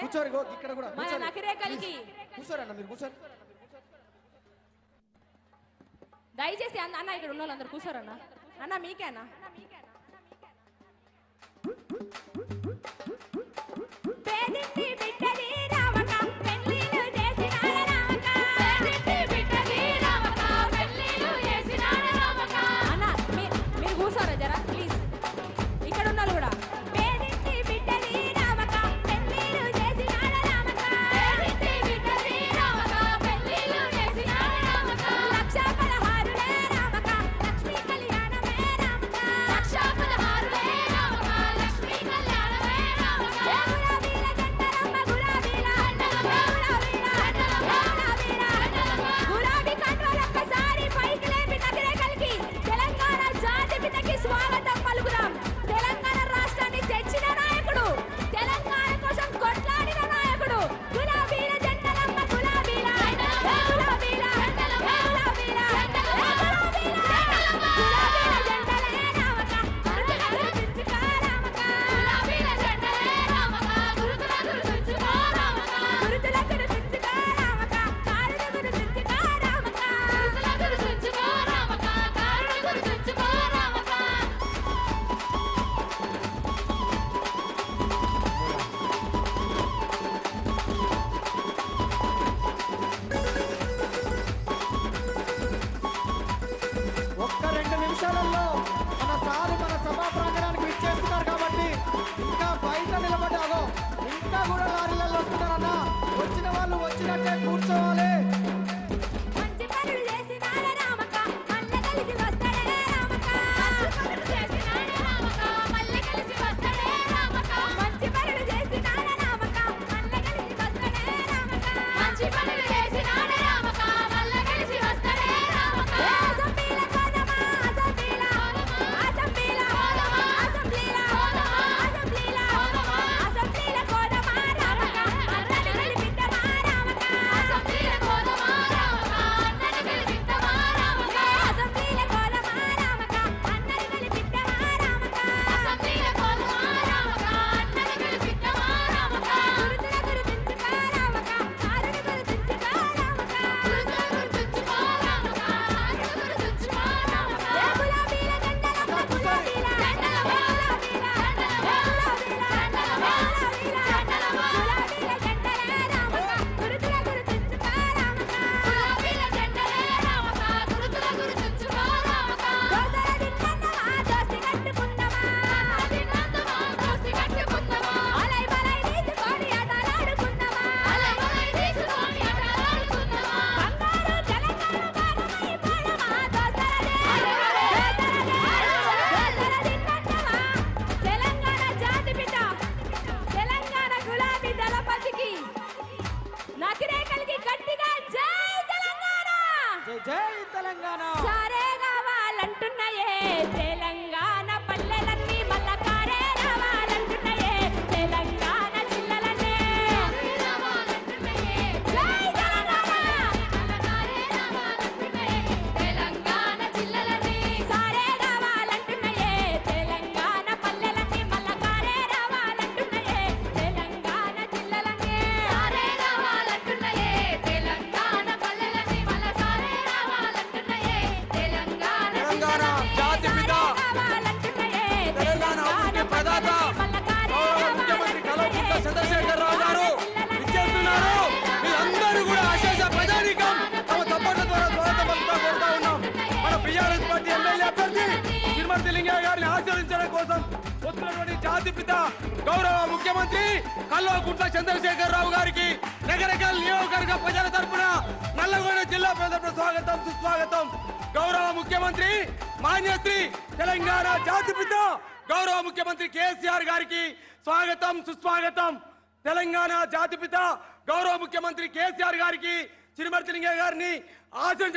కూర్చోరు ఇక్కడ కూడా మన మీరు కూర్చోరు. దయచేసి అన్న అన్న ఇక్కడ ఉన్న వాళ్ళందరూ కూర్చోరన్న. అన్న అన్న మీకే అన్న పేదింటి నిమిషాలలో మన సారు మన సభా ప్రాంగణానికి విచ్చేస్తున్నారు కాబట్టి ఇంకా బయట నిలబడ్డాలో ఇంకా కూడా లారీలలో వస్తున్నారన్న. వచ్చిన వాళ్ళు వచ్చినట్టే కూర్చోవాలి. జై తెలంగాణ. సరే కావాలంటున్నాయే ఆచరించడం కోసం వస్తున్నటువంటి జాతిపిత గౌరవ ముఖ్యమంత్రి కల్వకుంట్ల చంద్రశేఖర్ రావు గారికి నగరకల్ నియోజకవర్గ ప్రజల తరఫున నల్లగొండ జిల్లా ప్రజలకు స్వాగతం సుస్వాగతం. గౌరవ ముఖ్యమంత్రి మాన్యశ్రీ తెలంగాణ జాతి పిత గౌరవ ముఖ్యమంత్రి కేసీఆర్ గారికి స్వాగతం సుస్వాగతం. తెలంగాణ జాతిపిత గౌరవ ముఖ్యమంత్రి కేసీఆర్ గారికి చిరుమర్తిలింగయ్య గారిని ఆశించ